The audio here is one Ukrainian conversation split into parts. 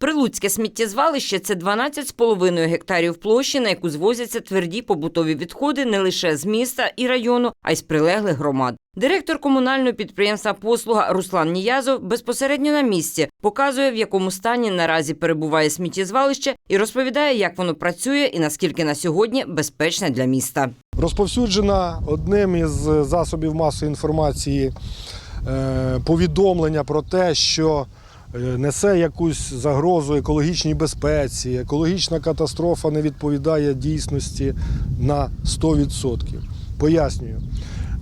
Прилуцьке сміттєзвалище це 12,5 гектарів площі, на яку звозяться тверді побутові відходи не лише з міста і району, а й з прилеглих громад. Директор комунального підприємства Послуга Руслан Ніязов безпосередньо на місці показує, в якому стані наразі перебуває сміттєзвалище, і розповідає, як воно працює і наскільки на сьогодні безпечне для міста. Розповсюджена одним із засобів масової інформації е, повідомлення про те, що несе якусь загрозу екологічній безпеці, екологічна катастрофа не відповідає дійсності на 100%. Пояснюю.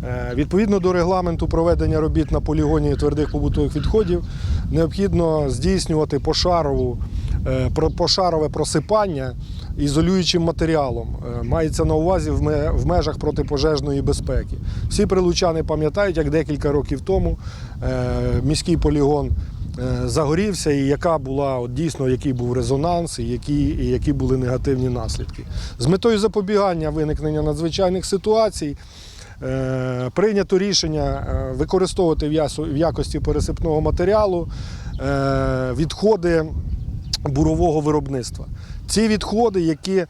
Е, Відповідно до регламенту проведення робіт на полігоні твердих побутових відходів необхідно здійснювати пошарову, е, пошарове просипання ізолюючим матеріалом. Е, Мається на увазі в межах протипожежної безпеки. Всі прилучани пам'ятають, як декілька років тому е, міський полігон е, загорівся, і яка була от дійсно, який був резонанс, і які, і які були негативні наслідки. З метою запобігання виникнення надзвичайних ситуацій. Е, Прийнято рішення е, використовувати в якості пересипного матеріалу е, відходи бурового виробництва. Ці відходи, які е,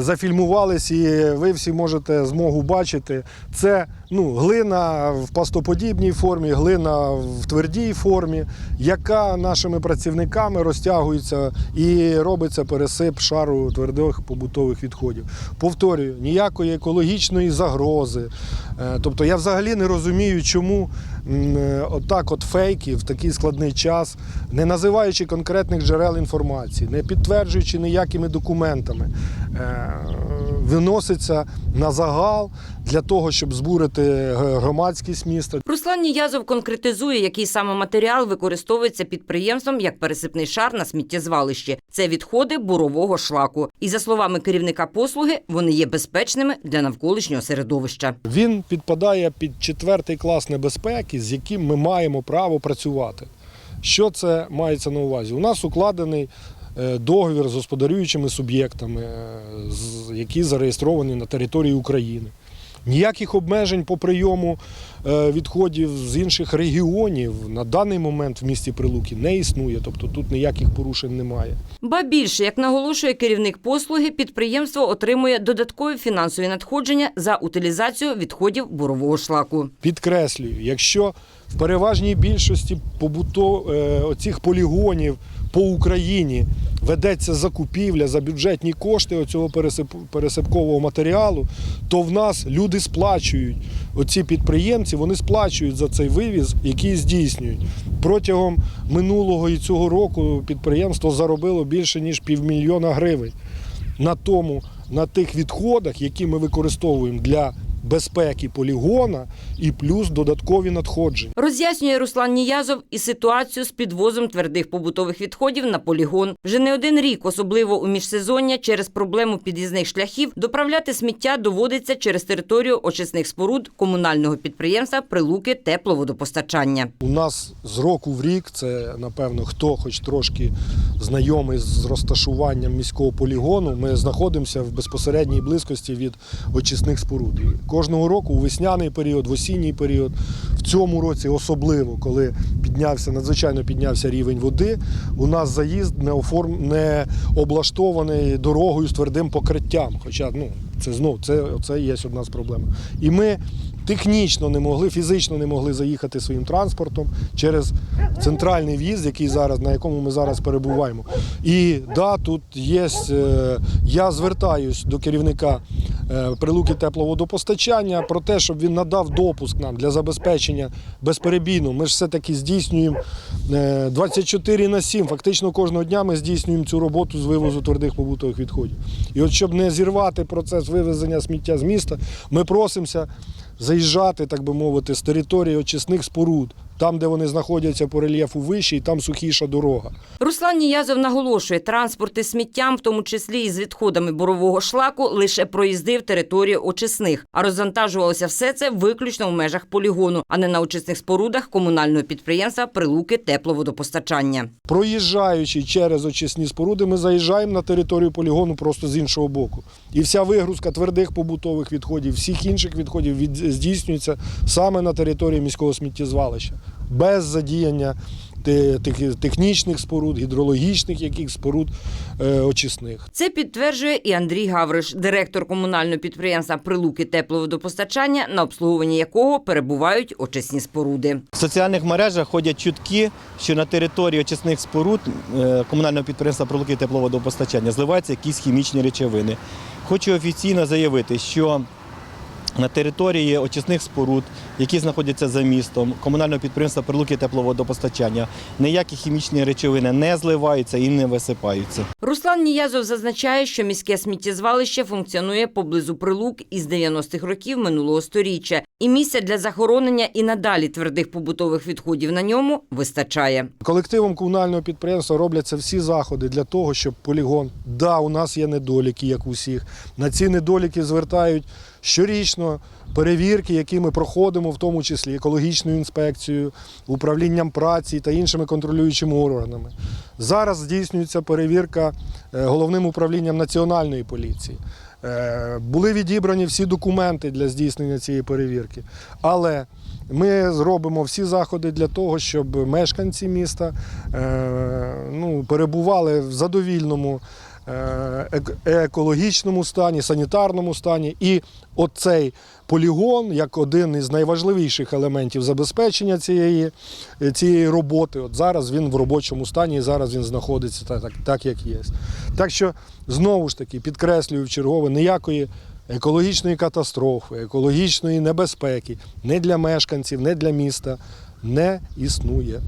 зафільмувались, і ви всі можете змогу бачити, це ну, глина в пастоподібній формі, глина в твердій формі, яка нашими працівниками розтягується і робиться пересип шару твердих побутових відходів. Повторюю, ніякої екологічної загрози. Е, Тобто я взагалі не розумію, чому е, отак от фейки в такий складний час, не називаючи конкретних джерел інформації, не підтверджуючи ніякими документами, е, виноситься на загал для того, щоб збурити е, громадськість міста. Руслан Ніязов конкретизує, який саме матеріал використовується підприємством як пересипний шар на сміттєзвалищі. Це відходи бурового шлаку. І за словами керівника послуги, вони є безпечними для навколишнього середовища. Він підпадає під четвертий клас небезпеки, з яким ми маємо право працювати. Що це мається на увазі? У нас укладений договір з господарюючими суб'єктами, е, які зареєстровані на території України. Ніяких обмежень по прийому е, відходів з інших регіонів на даний момент в місті Прилуки не існує, тобто тут ніяких порушень немає. Ба більше, як наголошує керівник послуги, підприємство отримує додаткові фінансові надходження за утилізацію відходів бурового шлаку. Підкреслюю, якщо в переважній більшості побуто, е, оцих полігонів по Україні ведеться закупівля за бюджетні кошти оцього пересипкового матеріалу, то в нас люди сплачують. Оці підприємці вони сплачують за цей вивіз, який здійснюють. Протягом минулого і цього року підприємство заробило більше ніж півмільйона гривень на тому, на тих відходах, які ми використовуємо для безпеки полігона, і плюс додаткові надходження. Роз'яснює Руслан Ніязов і ситуацію з підвозом твердих побутових відходів на полігон. Вже не один рік, особливо у міжсезоння, через проблему під'їзних шляхів, доправляти сміття доводиться через територію очисних споруд комунального підприємства Прилуки тепловодопостачання. У нас з року в рік, це напевно хто хоч трошки знайомий з розташуванням міського полігону, ми знаходимося в безпосередній близькості від очисних споруд. Кожного року у весняний період, в осінній період, в цьому році особливо, коли піднявся надзвичайно піднявся рівень води, у нас заїзд не оформ... не облаштований дорогою з твердим покриттям. Хоча ну це знов це, це є одна з проблем. І ми технічно не могли, фізично не могли заїхати своїм транспортом через центральний в'їзд, який зараз, на якому ми зараз перебуваємо. І да, тут є. е, Я звертаюсь до керівника прилуки тепловодопостачання про те, щоб він надав допуск нам для забезпечення безперебійно. Ми ж все-таки здійснюємо е, 24 на 7. Фактично кожного дня ми здійснюємо цю роботу з вивозу твердих побутових відходів. І от щоб не зірвати процес вивезення сміття з міста, ми просимося заїжджати, так би мовити, з території очисних споруд, там, де вони знаходяться по рельєфу вище, і там сухіша дорога. Руслан Ніязов наголошує, транспорт із сміттям, в тому числі і з відходами бурового шлаку, лише проїздив територію очисних, а розвантажувалося все це виключно в межах полігону, а не на очисних спорудах комунального підприємства Прилуки тепловодопостачання. Проїжджаючи через очисні споруди, ми заїжджаємо на територію полігону просто з іншого боку. І вся вигрузка твердих побутових відходів, всіх інших відходів здійснюється саме на території міського сміттєзвалища, без задіяння те- технічних споруд, гідрологічних яких споруд е, очисних. Це підтверджує і Андрій Гавриш, директор комунального підприємства Прилуки тепловодопостачання, на обслуговуванні якого перебувають очисні споруди. В соціальних мережах ходять чутки, що на території очисних споруд е, комунального підприємства «Пролуки тепловодопостачання зливаються якісь хімічні речовини. Хочу офіційно заявити, що на території очисних споруд, які знаходяться за містом, комунального підприємства «Прилуки тепловодопостачання, ніякі хімічні речовини не зливаються і не висипаються. Руслан Ніязов зазначає, що міське сміттєзвалище функціонує поблизу прилук із 90-х років минулого сторіччя, і місця для захоронення і надалі твердих побутових відходів на ньому вистачає. Колективом комунального підприємства робляться всі заходи для того, щоб полігон. Да, у нас є недоліки, як у всіх. На ці недоліки звертають щорічно перевірки, які ми проходимо, в тому числі екологічною інспекцією, управлінням праці та іншими контролюючими органами. Зараз здійснюється перевірка е, головним управлінням національної поліції. Е, Були відібрані всі документи для здійснення цієї перевірки. Але ми зробимо всі заходи для того, щоб мешканці міста е, ну, перебували в задовільному екологічному стані, санітарному стані. І оцей полігон, як один із найважливіших елементів забезпечення цієї, цієї роботи, от зараз він в робочому стані і зараз він знаходиться так, так, так як є. Так що, знову ж таки, підкреслюю в чергове, ніякої екологічної катастрофи, екологічної небезпеки не для мешканців, не для міста не існує.